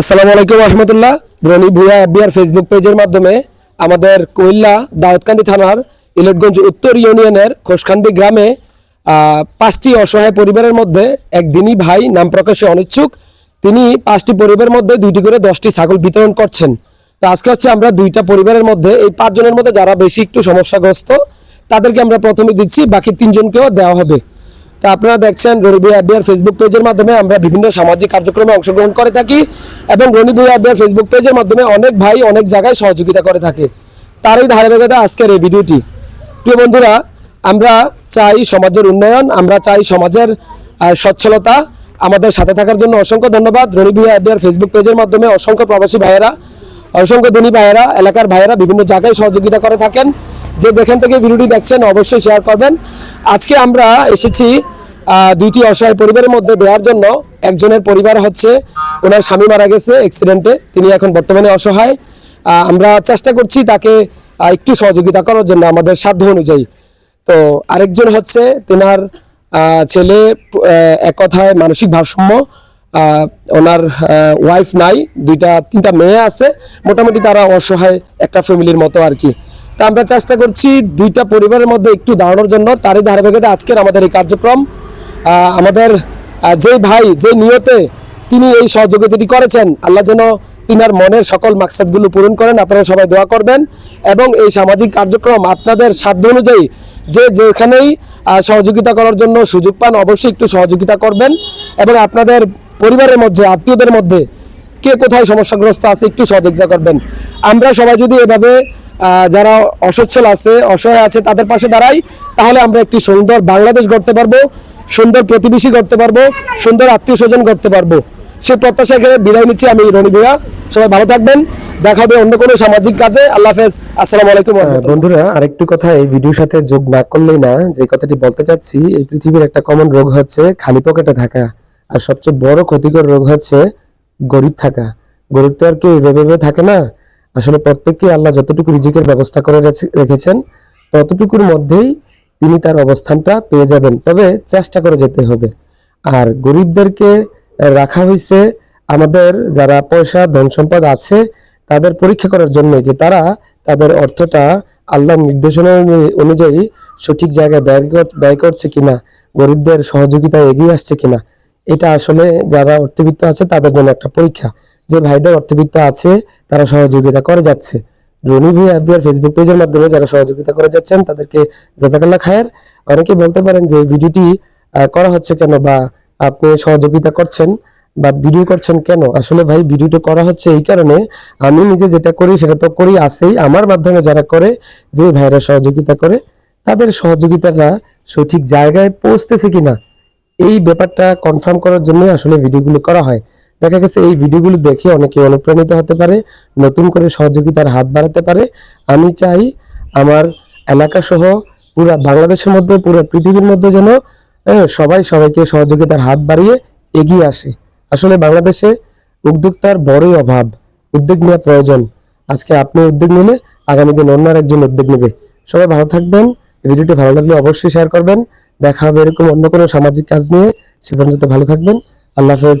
আসসালামু আলাইকুম রহমতুল্লাহ। রনি ভুয়া বিআর ফেসবুক পেজের মাধ্যমে আমাদের কুমিল্লা দাউদকান্দি থানার ইলেটগঞ্জ উত্তর ইউনিয়নের খোসকান্দি গ্রামে পাঁচটি অসহায় পরিবারের মধ্যে একদিনই ভাই নাম প্রকাশে অনিচ্ছুক। তিনি পাঁচটি পরিবারের মধ্যে দুইটি করে দশটি ছাগল বিতরণ করছেন। তো আজকে হচ্ছে আমরা দুইটা পরিবারের মধ্যে, এই পাঁচজনের মধ্যে যারা বেশি একটু সমস্যাগ্রস্ত, তাদেরকে আমরা প্রথমে দিচ্ছি, বাকি তিনজনকেও দেওয়া হবে। তা আপনারা দেখছেন রনিবুই আবিয়ার ফেসবুক পেজের মাধ্যমে আমরা বিভিন্ন সামাজিক কার্যক্রমে অংশগ্রহণ করে থাকি এবং রনিবুই আবিয়ার ফেসবুক পেজের মাধ্যমে অনেক ভাই অনেক জায়গায় সহযোগিতা করে থাকে। তারই ধারাবাহিকতা আজকের এই ভিডিওটি। প্রিয় বন্ধুরা, আমরা চাই সমাজের উন্নয়ন, আমরা চাই সমাজের সচ্ছলতা। আমাদের সাথে থাকার জন্য অসংখ্য ধন্যবাদ রনি রনিবুই আবিয়ার ফেসবুক পেজের মাধ্যমে। অসংখ্য প্রবাসী ভাইয়েরা, অসংখ্য ধনী ভাইয়েরা, এলাকার ভাইয়েরা বিভিন্ন জায়গায় সহযোগিতা করে থাকেন। যে যেখান থেকে ভিডিওটি দেখছেন অবশ্যই শেয়ার করবেন। আজকে আমরা এসেছি দুইটি অসহায় পরিবারের মধ্যে দেওয়ার জন্য একজনের পরিবার হচ্ছে ওনার স্বামী মারা গেছে অ্যাক্সিডেন্টে তিনি এখন বর্তমানে অসহায়। আমরা চেষ্টা করছি তাকে একটু সহযোগিতা করার জন্য আমাদের সাধ্য অনুযায়ী। তো আরেকজন হচ্ছে তেনার ছেলে এক কথায় মানসিক ভারসাম্য ওনার ওয়াইফ নাই, দুইটা, তিনটা মেয়ে আছে, মোটামুটি তারা অসহায় একটা ফ্যামিলির মতো আর কি। তা আমরা চেষ্টা করছি দুইটা পরিবারের মধ্যে একটু দাঁড়ানোর জন্য, তারই ধারাবাহিকতা আজকের আমাদের এই কার্যক্রম। আমাদের আহ, যে ভাই যে নিয়তে তিনি এই সহযোগিতাটি করেছেন আল্লাহ যেন তিনার মনের সকল মাকসাদগুলো পূরণ করেন আপনারা সবাই দোয়া করবেন। এবং এই সামাজিক কার্যক্রম আপনাদের সাধ্য অনুযায়ী যে যেখানেই সহযোগিতা করার জন্য সুযোগ পান অবশ্যই একটু সহযোগিতা করবেন। এবং আপনাদের পরিবারের মধ্যে আত্মীয়দের মধ্যে কে কোথায় সমস্যাগ্রস্ত আছে একটু সহযোগিতা করবেন। আমরা সবাই যদি এভাবে যারা অসচ্ছল আছে, অসহায় আছে, তাদের পাশে দাঁড়াই। তাহলে আমরা একটি সুন্দর বাংলাদেশ গড়তে পারব, সুন্দর প্রতিবেশী গড়তে পারব, সুন্দর আত্মীয় স্বজন গড়তে পারব। সেই প্রত্যাশা করে বিদায় নিচ্ছি আমি রনি ভূয়া সবাই ভালো থাকবেন, দেখা হবে অন্য কোনো সামাজিক কাজে। আল্লাহ হাফেজ। আসসালামু আলাইকুম বন্ধুরা, আরেকটু কথা, এই ভিডিওর সাথে যোগ না করলেই না, যে কথাটি বলতে চাচ্ছি, এই পৃথিবীর একটা কমন রোগ হচ্ছে খালি পকেটে থাকা। আর সবচেয়ে বড় ক্ষতিকর রোগ হচ্ছে গরিব থাকা। গরিব তো আর কেউ এভাবে এভাবে থাকে না। আসলে প্রত্যেককে আল্লাহ যতটুকু রিজিকের ব্যবস্থা করে রেখেছেন, ততটুকুর মধ্যেই তিনি তার অবস্থানটা পেয়ে যাবেন। তবে চেষ্টা করে যেতে হবে। আর গরিবদেরকে রাখা হয়েছে আমাদের যারা পয়সা, ধন সম্পদ আছে, তাদের পরীক্ষা করার জন্য যে তারা তাদের অর্থটা আল্লাহর নির্দেশনা অনুযায়ী সঠিক জায়গায় ব্যয় ব্যয় করছে কিনা, গরিবদের সহযোগিতায় এগিয়ে আসছে কিনা, এটা আসলে যারা অর্থবিত্ত আছে তাদের জন্য একটা পরীক্ষা। যে ভাইদের অর্থবিত্ত আছে, তারা সহযোগিতা করে যাচ্ছে। রনি আবিয়ার ফেসবুক পেজের মাধ্যমে যারা সহযোগিতা করে যাচ্ছেন, তাদেরকে জাজাকাল্লা খায়ের। অনেকে বলতে পারেন যে ভিডিওটি করা হচ্ছে কেন বা আপনি সহযোগিতা করছেন বা ভিডিও করছেন কেন? আসলে ভাই, ভিডিওটা করা হচ্ছে এই কারণে আমি নিজে যেটা করি, সেটা তো করি আছেই। আমার মাধ্যমে যারা করে, যে ভাইরা সহযোগিতা করে, তাদের সহযোগিতাটা সঠিক জায়গায় পৌঁছতেছে কিনা, এই ব্যাপারটা কনফার্ম করার জন্য আসলে ভিডিওগুলো করা হয়। দেখা গেছে এই ভিডিওগুলো দেখে অনেকে অনুপ্রাণিত হতে পারে, নতুন করে সহযোগিতার হাত বাড়াতে পারে। আমি চাই আমার এলাকা সহ পুরো বাংলাদেশের মধ্যে, পুরো পৃথিবীর মধ্যে যেন সবাই সবাইকে সহযোগিতার হাত বাড়িয়ে এগিয়ে আসে। আসলে বাংলাদেশে উদ্যোক্তার বড়ই অভাব, উদ্যোগ নেওয়া প্রয়োজন। আজকে আপনি উদ্যোগ নিলে আগামী দিন অন্য একজন উদ্যোগ নেবে। সবাই ভালো থাকবেন ভিডিওটি ভালো লাগলে অবশ্যই শেয়ার করবেন। দেখা হবে এরকম অন্য কোনো সামাজিক কাজ নিয়ে, সে পর্যন্ত ভালো থাকবেন। আল্লাহ হাফেজ।